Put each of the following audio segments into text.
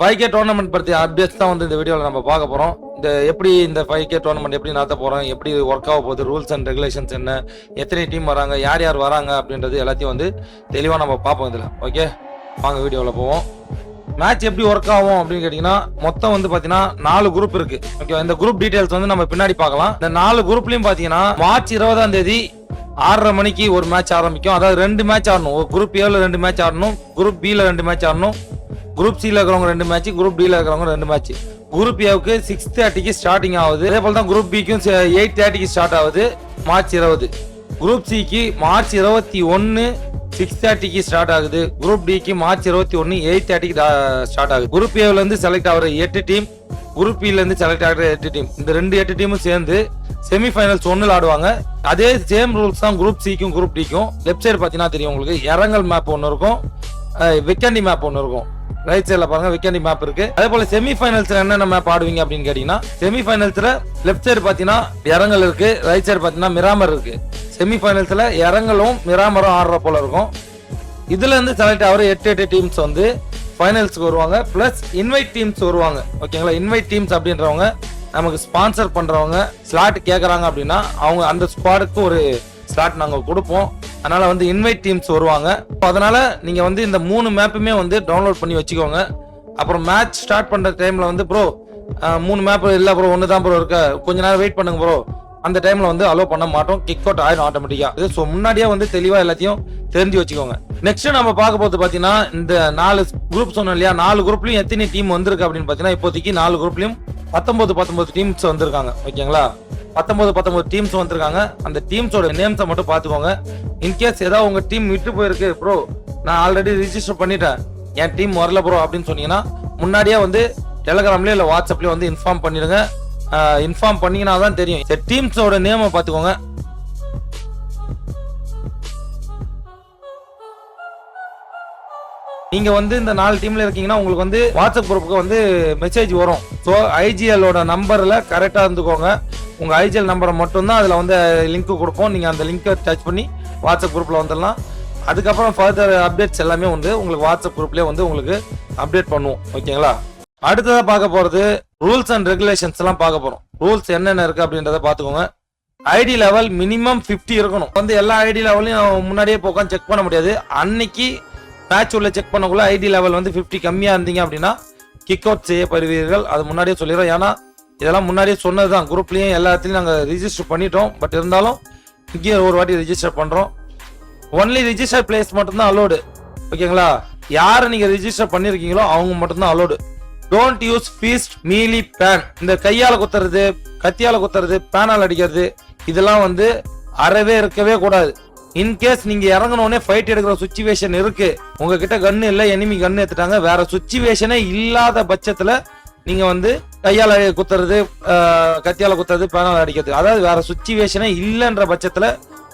Five K tournament பற்றி updates தான் வந்து இந்த வீடியோவில் நம்ம பார்க்க போகிறோம் இந்த எப்படி இந்த ஃபைவ் கே டோர்னமெண்ட் எப்படி நடத்த போகிறோம் எப்படி ஒர்க் ஆக போகுது ரூல்ஸ் அண்ட் ரெகுலேஷன்ஸ் என்ன எத்தனை டீம் வராங்க யார் யார் வராங்க அப்படின்றது எல்லாத்தையும் வந்து தெளிவாக நம்ம பார்ப்போம் இதில். ஓகே வாங்க வீடியோவில் போவோம். மேட்ச் எப்படி ஒர்க் ஆகும் அப்படின்னு கேட்டிங்கன்னா மொத்தம் வந்து பார்த்தீங்கன்னா நாலு குரூப் இருக்கு. ஓகே இந்த குரூப் டீட்டெயில்ஸ் வந்து நம்ம பின்னாடி பார்க்கலாம். இந்த நாலு குரூப்லையும் பார்த்தீங்கன்னா மார்ச் இருபதாம் தேதி ஆறரை மணிக்கு ஒரு மேட்ச் ஆரம்பிக்கும். அதாவது ரெண்டு மேட்ச் ஆடணும். ஒரு குரூப் ஏல ரெண்டு மேட்ச் ஆடணும் குரூப் பியில் ரெண்டு மேட்ச் ஆடணும் குரூப் சியில் இருக்கிறவங்க ரெண்டு மேட்ச் குரூப் டியில் இருக்கிறவங்க ரெண்டு மேட்ச் குரூப் ஏவுக்கு சிக்ஸ் தேர்ட்டிக்கு ஸ்டார்டிங் ஆகுது. அதே போல தான் குரூப் பிக்கும் எயிட் தேர்ட்டிக்கு ஸ்டார்ட் ஆகுது. மார்ச் இருபது. குரூப் சிக்கு மார்ச் இருபத்தி ஒன்று சிக்ஸ் தேர்ட்டிக்கு ஸ்டார்ட் ஆகுது. குரூப் டிக்கு மார்ச் இருபத்தி ஒன்று எயிட் தேர்ட்டிக்கு ஸ்டார்ட் ஆகுது. குரூப் ஏவிலேருந்து செலக்ட் ஆகிற எட்டு டீம் குரூப் இருந்து செலக்ட் ஆகிற எட்டு டீம் இந்த ரெண்டு எட்டு டீமும் சேர்ந்து செமிஃபைனல்ஸ் ஒன்றில் ஆடுவாங்க. அதே சேம் ரூல்ஸ் தான் குரூப் சிக்கும் குரூப் டிக்கும் லெஃப்ட் சைடு பார்த்தீங்கன்னா தெரியும் உங்களுக்கு. இறங்கல் மேப் ஒன்று இருக்கும். விக்கண்டி மேப் ஒன்று இருக்கும். ரைட் சைடில் பாருங்க விக்கெண்டி மேப் இருக்கு. அதே போல செமிஃபைனல்ஸ்ல என்னென்ன மேப் ஆடுவீங்க அப்படின்னு கேட்டீங்கன்னா செமிஃபைனல்ஸ்ல லெஃப்ட் சைடு பார்த்தீங்கன்னா இறங்கல் இருக்கு. ரைட் சைடு பார்த்தீங்கன்னா மிராமர் இருக்கு. செமிஃபைனல்ஸ்ல இறங்கலும் மிராமரும் ஆடுற போல இருக்கும். இதுல இருந்து செலக்ட் ஆகிற எட்டு எட்டு டீம்ஸ் வந்து ஃபைனல்ஸ்க்கு வருவாங்க. ப்ளஸ் இன்வைட் டீம்ஸ் வருவாங்க. ஓகேங்களா இன்வைட் டீம்ஸ் அப்படின்றவங்க நமக்கு ஸ்பான்சர் பண்றவங்க ஸ்லாட் கேட்குறாங்க அப்படின்னா அவங்க அந்த ஸ்குவாடுக்கு ஒரு ஸ்லாட் நாங்கள் கொடுப்போம். அதனால வந்து இன்வைட் டீம்ஸ் வருவாங்க. So, அதனால நீங்கள் வந்து இந்த மூணு மேப்புமே வந்து டவுன்லோட் பண்ணி வச்சுக்கோங்க. அப்புறம் மேட்ச் ஸ்டார்ட் பண்ணுற டைமில் வந்து ப்ரோ மூணு மேப் இல்லை ப்ரோ ஒன்று தான் ப்ரோ இருக்க. கொஞ்ச நேரம் வெயிட் பண்ணுங்க ப்ரோ அந்த டைமில் வந்து அலோவ் பண்ண மாட்டோம். கிக் அவுட் ஆயிடும் ஆட்டோமேட்டிக்காக இது ஸோ முன்னாடியே வந்து தெளிவாக எல்லாத்தையும் தெரிஞ்சு வச்சுக்கோங்க. நெக்ஸ்ட் நம்ம பார்க்க போது பார்த்தீங்கன்னா இந்த நாலு குரூப் சொன்னோம் இல்லையா? நாலு குரூப்லையும் எத்தனை டீம் வந்திருக்கு அப்படின்னு பார்த்தீங்கன்னா இப்போதைக்கு நாலு குரூப்லையும் பத்தொன்பது பத்தொன்பது டீம்ஸ் வந்திருக்காங்க ஓகேங்களா? பத்தொன்பது பத்தொன்பது டீம்ஸ் வந்திருக்காங்க. அந்த டீம்ஸோட நேம்ஸை மட்டும் பார்த்துக்கோங்க. இன்கேஸ் ஏதாவது உங்கள் டீம் விட்டு போயிருக்கு ப்ரோ நான் ஆல்ரெடி ரிஜிஸ்டர் பண்ணிட்டேன். என் டீம் வரல ப்ரோ அப்படின்னு சொன்னீங்கன்னா முன்னாடியே வந்து டெலகிராம்லயோ இல்லை வாட்ஸ்அப்லேயே வந்து இன்ஃபார்ம் பண்ணிடுங்க. இன்ஃபார்ம் பண்ணீங்கன்னா தான் தெரியும். இந்த டீம்ஸோட நேமை பார்த்துக்கோங்க. நீங்க வந்து இந்த நாலு டீம்ல இருக்கீங்கன்னா உங்களுக்கு வந்து வாட்ஸ்அப் குரூப்புக்கு வந்து மெசேஜ் வரும். ஸோ ஐஜிஎல்லோட நம்பர்ல கரெக்டா இருந்துக்கோங்க. உங்க ஐஜிஎல் நம்பரை மட்டும்தான் அதுல வந்து லிங்க் கொடுப்போம் நீங்க அந்த லிங்கை டச் பண்ணி வாட்ஸ்அப் குரூப்ல வந்துடலாம். அதுக்கப்புறம் ஃபர்தர் அப்டேட்ஸ் எல்லாமே வந்து உங்களுக்கு வாட்ஸ்அப் குரூப்லயே வந்து உங்களுக்கு அப்டேட் பண்ணுவோம். ஓகேங்களா? அடுத்ததா பார்க்க போறது ரூல்ஸ் அண்ட் ரெகுலேஷன்ஸ் எல்லாம் பார்க்க போறோம். ரூல்ஸ் என்னென்ன இருக்கு அப்படின்றத பாத்துக்கோங்க ஐடி லெவல் மினிமம் 50 இருக்கணும். வந்து எல்லா ஐடி லெவலையும் முன்னாடியே போய் செக் பண்ண முடியாது. அன்னைக்கு மேட்ச் உள்ள செக் பண்ணக்குள்ள ஐடி லெவல் வந்து 50 கம்மியா இருந்தீங்க அப்படின்னா கிக் அவுட் செய்யப்படுவீர்கள். அது முன்னாடியே சொல்லிடுறோம் ஏன்னா இதெல்லாம் முன்னாடியே சொன்னது தான் குரூப்லயும் எல்லாத்துலயும் நாங்க ரிஜிஸ்டர் பண்ணிட்டோம். பட் இருந்தாலும் இங்கேயும் ஒரு வாட்டி ரிஜிஸ்டர் பண்றோம். ஒன்லி ரிஜிஸ்டர் பிளேஸ் மட்டும்தான் அலோடு ஓகேங்களா? யாரை நீங்க ரிஜிஸ்டர் பண்ணிருக்கீங்களோ அவங்க மட்டும்தான் allowed don't use fist melee pan இந்த கையால குத்துறது கத்தியால குத்துறது பேனால் அடிக்கிறது இதெல்லாம் வந்து அறவே இருக்கவே கூடாது. இன்கேஸ் நீங்க இறங்கினோடனே ஃபைட் எடுக்கிற சுச்சுவேஷன் இருக்கு. உங்ககிட்ட கன்னு இல்ல எனிமி கன்னு எடுத்துட்டாங்க. வேற சுச்சுவேஷனே இல்லாத பட்சத்துல நீங்க வந்து கையால குத்துறது கத்தியால குத்துறது பேனால் அடிக்கிறது அதாவது வேற சுச்சுவேஷனே இல்லைன்ற பட்சத்துல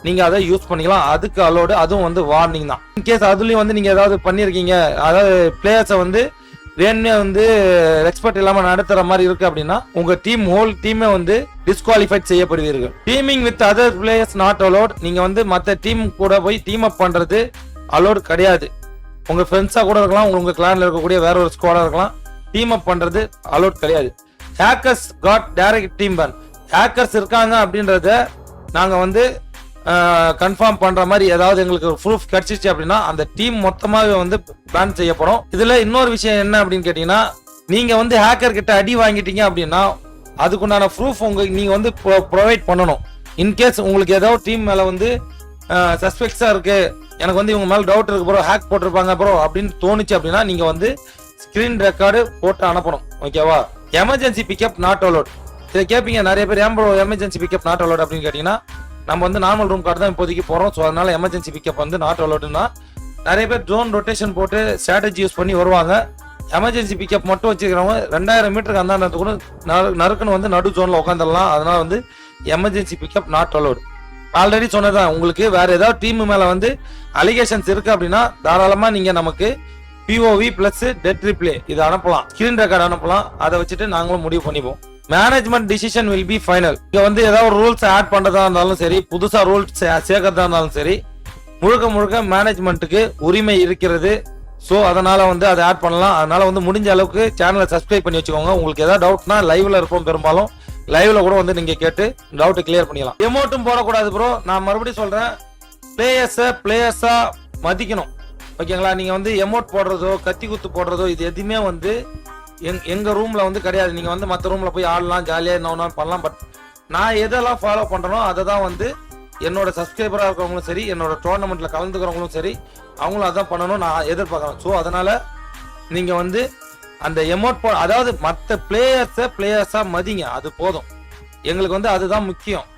நீங்க அதை யூஸ் பண்ணிக்கலாம். அதுக்கு அலோடு அதுவும் வந்து வார்னிங் தான். இன்கேஸ் அதுலயும் வந்து நீங்க ஏதாவது பண்ணிருக்கீங்க அதாவது பிளேயர்ஸை வந்து வேணுமே வந்து எக்ஸ்பர்ட் இல்லாம நடத்துற மாதிரி இருக்கு அப்படின்னா உங்க டீம் ஹோல் டீமே வந்து disqualified செய்யப்படுவீர்கள். Teaming with other players not allowed நீங்க வந்து மற்ற டீம் கூட போய் டீம் அப் பண்றது அலோட் கிடையாது. உங்க ஃப்ரெண்ட்ஸா கூட இருக்கலாம் உங்க கிளான்ல இருக்கக்கூடிய வேற ஒரு ஸ்குவாடா இருக்கலாம். டீம் அப் பண்றது அலோட் கிடையாது. Hackers got direct team ban hackers இருக்காங்க அப்படின்றத நாங்க வந்து கன்ஃபார்ம் பண்ற மாதிரி ஏதாவது எங்களுக்கு ப்ரூஃப் கிடைச்சிச்சு அப்படின்னா அந்த டீம் மொத்தமாகவே வந்து பேன் செய்யப்படும் இதுல இன்னொரு விஷயம் என்ன அப்படின்னு கேட்டீங்கன்னா நீங்க வந்து ஹேக்கர் கிட்ட அடி வாங்கிட்டீங்க அப்படின்னா அதுக்குண்டான ப்ரூஃப் உங்க நீங்க வந்து ப்ரொவைட் பண்ணணும். இன்கேஸ் உங்களுக்கு ஏதாவது டீம் மேல வந்து சஸ்பெக்ட்ஸா இருக்கு. எனக்கு வந்து இவங்க மேல டவுட் இருக்கு ப்ரோ ஹேக் போட்டிருப்பாங்க ப்ரோ அப்படின்னு தோணுச்சு அப்படின்னா நீங்க வந்து ஸ்கிரீன் ரெக்கார்டு போட்டு அனுப்பணும். ஓகேவா எமர்ஜென்சி பிக்கப் நாட் அலோட் இதை கேட்பீங்க நிறைய பேர் ஏன் bro emergency pickup not allowed அப்படின்னு கேட்டீங்கன்னா நம்ம வந்து நார்மல் ரூம் கார்டு தான் இப்போதைக்கு போகிறோம் ஸோ அதனால எமர்ஜென்சி பிக்கப் வந்து நாட் அலோடுனா நிறைய பேர் ட்ரோன் ரொட்டேஷன் போட்டு ஸ்ட்ராட்டஜி யூஸ் பண்ணி வருவாங்க. எமர்ஜென்சி பிக்கப் மட்டும் வச்சுக்கிறவங்க ரெண்டாயிரம் மீட்டருக்கு அந்த கூட நறுக்குன்னு வந்து நடு ஜோனில் உட்காந்துடலாம் அதனால வந்து emergency pickup not allowed already சொன்னதான் உங்களுக்கு வேற ஏதாவது டீம் மேல வந்து அலிகேஷன்ஸ் இருக்கு அப்படின்னா தாராளமா நீங்க நமக்கு பிஓவி பிளஸ் டெட் ரிப்ளே இது அனுப்பலாம். ஸ்கிரீன் ரெக்கார்டு அனுப்பலாம். அதை வச்சுட்டு நாங்களும் முடிவு பண்ணிப்போம். Management decision will be final இங்க வந்து ஏதாவது ரூல்ஸ் ஆட் பண்றதா இருந்தாலும் சரி புதுசா ரூல்ஸ் சேர்க்கறதா இருந்தாலும் சரி முழுக்க முழுக்க மேனேஜ்மெண்ட்டுக்கு உரிமை இருக்கிறது. ஸோ அதனால வந்து அதை ஆட் பண்ணலாம். அதனால வந்து முடிஞ்ச அளவுக்கு சேனலை சப்ஸ்கிரைப் பண்ணி வச்சுக்கோங்க. உங்களுக்கு ஏதாவது டவுட்னா லைவ்ல இருப்போம் பெரும்பாலும். லைவ்ல கூட வந்து நீங்க கேட்டு டவுட் கிளியர் பண்ணிக்கலாம் எமௌண்ட்டும் போடக்கூடாது ப்ரோ நான் மறுபடியும் சொல்றேன். பிளேயர்ஸை பிளேயர்ஸா மதிக்கணும். ஓகேங்களா நீங்க வந்து எமௌண்ட் போடுறதோ கத்தி குத்து போடுறதோ இது எதுவுமே வந்து எங் எங்கள் ரூமில் வந்து கிடையாது. நீங்கள் வந்து மற்ற ரூமில் போய் ஆடலாம் ஜாலியாக என்ன பண்ணலாம். பட் நான் எதெல்லாம் ஃபாலோ பண்ணுறனோ அதை தான் வந்து என்னோட சப்ஸ்கிரைபராக இருக்கிறவங்களும் சரி என்னோட டோர்னமெண்ட்டில் கலந்துக்கிறவங்களும் சரி அவங்களும் அதான் பண்ணணும் நான் எதிர்பார்க்குறேன். ஸோ அதனால் நீங்கள் வந்து அந்த எமௌண்ட் போ அதாவது மற்ற பிளேயர்ஸை பிளேயர்ஸாக மதிங்க. அது போதும். எங்களுக்கு வந்து அதுதான் முக்கியம்.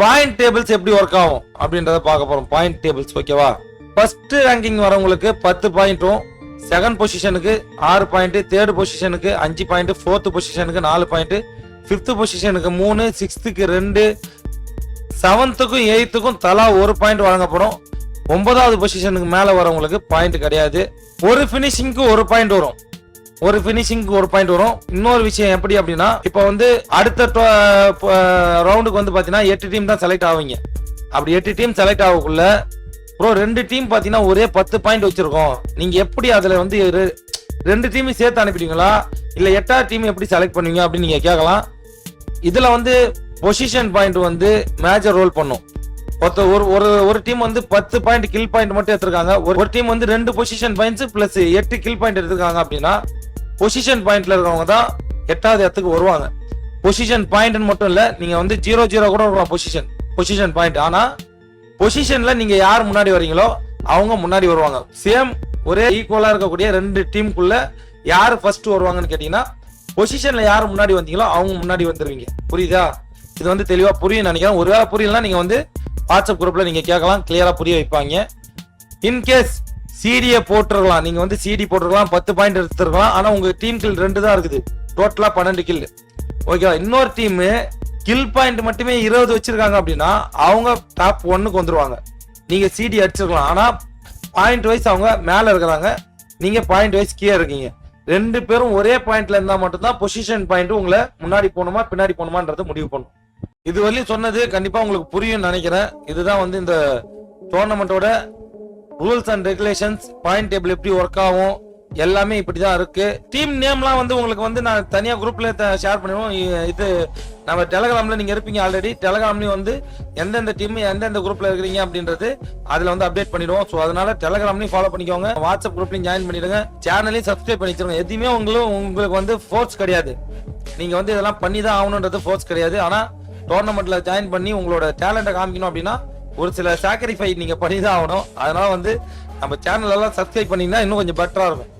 பாயிண்ட் டேபிள்ஸ் எப்படி ஒர்க் ஆகும் அப்படின்றத பார்க்க போகிறோம் பாயிண்ட் டேபிள்ஸ் ஓகேவா ஃபர்ஸ்ட் ரேங்கிங் வரவங்களுக்கு பத்து பாயிண்ட்டும் செகண்ட் பொசிஷனுக்கு ஆறு பாயிண்ட் தேர்ட் பொசிஷனுக்கு அஞ்சு பாயிண்ட் ஃபோர்த் பொசிஷனுக்கு நாலு பாயிண்ட் ஃபிஃப்த் பொசிஷனுக்கு மூணு சிக்ஸ்த்துக்கு ரெண்டு செவன்த்துக்கும் எயித்துக்கும் தலா ஒரு பாயிண்ட் வழங்கப்படும். ஒன்பதாவது பொசிஷனுக்கு மேலே வரவங்களுக்கு பாயிண்ட் கிடையாது. ஒரு ஃபினிஷிங்க்கு ஒரு பாயிண்ட் வரும். ஒரு ஃபினிஷிங்க்கு ஒரு பாயிண்ட் வரும். இன்னொரு விஷயம் எப்படி அப்படின்னா இப்போ வந்து அடுத்த ரவுண்டுக்கு வந்து பார்த்தீங்கன்னா எட்டு டீம் தான் செலக்ட் ஆவீங்க. அப்படி எட்டு டீம் செலக்ட் ஆகக்குள்ள ப்ரோ ரெண்டு டீம் பார்த்தீங்கன்னா ஒரே பத்து பாயிண்ட் வச்சிருக்கோம். நீங்க எப்படி அதுல வந்து ரெ- ரெண்டு டீமையும் சேர்த்து அனுப்பிடுவீங்களா? இல்ல எட்டாவது டீம் எப்படி செலக்ட் பண்ணுவீங்க அப்படின்னு நீங்க கேட்கலாம். இதுல வந்து பொசிஷன் பாயிண்ட் வந்து மேஜர் ரோல் பண்ணும். ஒருத்த ஒரு ஒரு ஒரு டீம் வந்து பத்து பாயிண்ட் கில் பாயிண்ட் மட்டும் எடுத்திருக்காங்க. ஒரு ஒரு டீம் வந்து ரெண்டு பொசிஷன் பாயிண்ட்ஸ் பிளஸ் எட்டு கில் பாயிண்ட் எடுத்திருக்காங்க அப்படின்னா பொசிஷன் பாயிண்ட்ல இருக்கிறவங்க தான் எட்டாவது இடத்துக்கு வருவாங்க. பொசிஷன் பாயிண்ட்னு மட்டும் இல்ல நீங்க வந்து ஜீரோ ஜீரோ கூட இருக்கலாம் பொசிஷன் பொசிஷன் பாயிண்ட் ஆனா பொசிஷன்ல நீங்க யார் முன்னாடி வரீங்களோ அவங்க முன்னாடி வருவாங்க. சேம் ஒரே ஈக்குவலா இருக்கக்கூடிய ரெண்டு டீமுக்குள்ள யார் ஃபர்ஸ்ட் வருவாங்கன்னு கேட்டீங்கன்னா பொசிஷன்ல யார் முன்னாடி வந்தீங்களோ அவங்க முன்னாடி வந்துருவீங்க. புரியுதா? இது வந்து தெளிவா புரியும் நினைக்கிறேன். ஒருவேளை புரியலனா நீங்க வந்து வாட்ஸ்அப் குரூப்ல நீங்க கேட்கலாம். கிளியரா புரிய வைப்பாங்க. இன்கேஸ் சிடியை போட்டுருக்கலாம். நீங்க வந்து சிடி போட்டுருக்கலாம் பத்து பாயிண்ட் எடுத்துருக்கலாம். ஆனா உங்க டீம் கில் ரெண்டு தான் இருக்குது. டோட்டலா பன்னெண்டு கில் ஓகேவா இன்னொரு டீம் கில் பாயிண்ட் மட்டுமே இருபது வச்சிருக்காங்க அப்படின்னா அவங்க டாப் ஒன்னுக்கு வந்துருவாங்க. நீங்க சிடி அடிச்சிருக்கலாம். ஆனா பாயிண்ட் வைஸ் அவங்க மேல இருக்கிறாங்க. நீங்க பாயிண்ட் வைஸ் கீழே இருக்கீங்க. ரெண்டு பேரும் ஒரே பாயிண்ட்ல இருந்தா மட்டும்தான் பொசிஷன் பாயிண்ட் உங்களை முன்னாடி போகணுமா பின்னாடி போகணுமான்றத முடிவு பண்ணும். இது வரையும் சொன்னது கண்டிப்பா உங்களுக்கு புரியும் நினைக்கிறேன். இதுதான் வந்து இந்த டோர்னமெண்ட்டோட rules and regulations point table எப்படி ஒர்க் ஆகும் எல்லாமே இப்படிதான் இருக்கு. டீம் நேம்லாம் வந்து உங்களுக்கு வந்து நான் தனியா குரூப்ல ஷேர் பண்ணிடுவோம். இது நம்ம டெலகிராம்ல நீங்க இருப்பீங்க ஆல்ரெடி டெலகிராம்லயும் வந்து எந்தெந்த டீம் எந்தெந்த குரூப்ல இருக்கிறீங்க அப்படின்றது அதுல வந்து அப்டேட் பண்ணிடுவோம். ஸோ அதனால டெலகிராம்லயும் ஃபாலோ பண்ணிக்கோங்க. வாட்ஸ்அப் குரூப்லயும் ஜாயின் பண்ணிடுங்க. சேனலையும் சப்ஸ்கிரைப் பண்ணி எதுவுமே உங்களுக்கு உங்களுக்கு வந்து ஃபோர்ஸ் கிடையாது. நீங்க வந்து இதெல்லாம் பண்ணி தான் ஆகணுன்றது ஃபோர்ஸ் கிடையாது. ஆனா டோர்னமெண்ட்ல ஜாயின் பண்ணி உங்களோட டேலண்ட்டை காமிக்கணும் அப்படின்னா ஒரு சில சாக்ரிஃபை நீங்க பண்ணி தான் ஆகணும். அதனால வந்து நம்ம சேனல் எல்லாம் சப்ஸ்கிரைப் பண்ணீங்கன்னா இன்னும் கொஞ்சம் பெட்டரா இருக்கும்.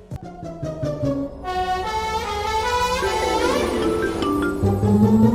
Música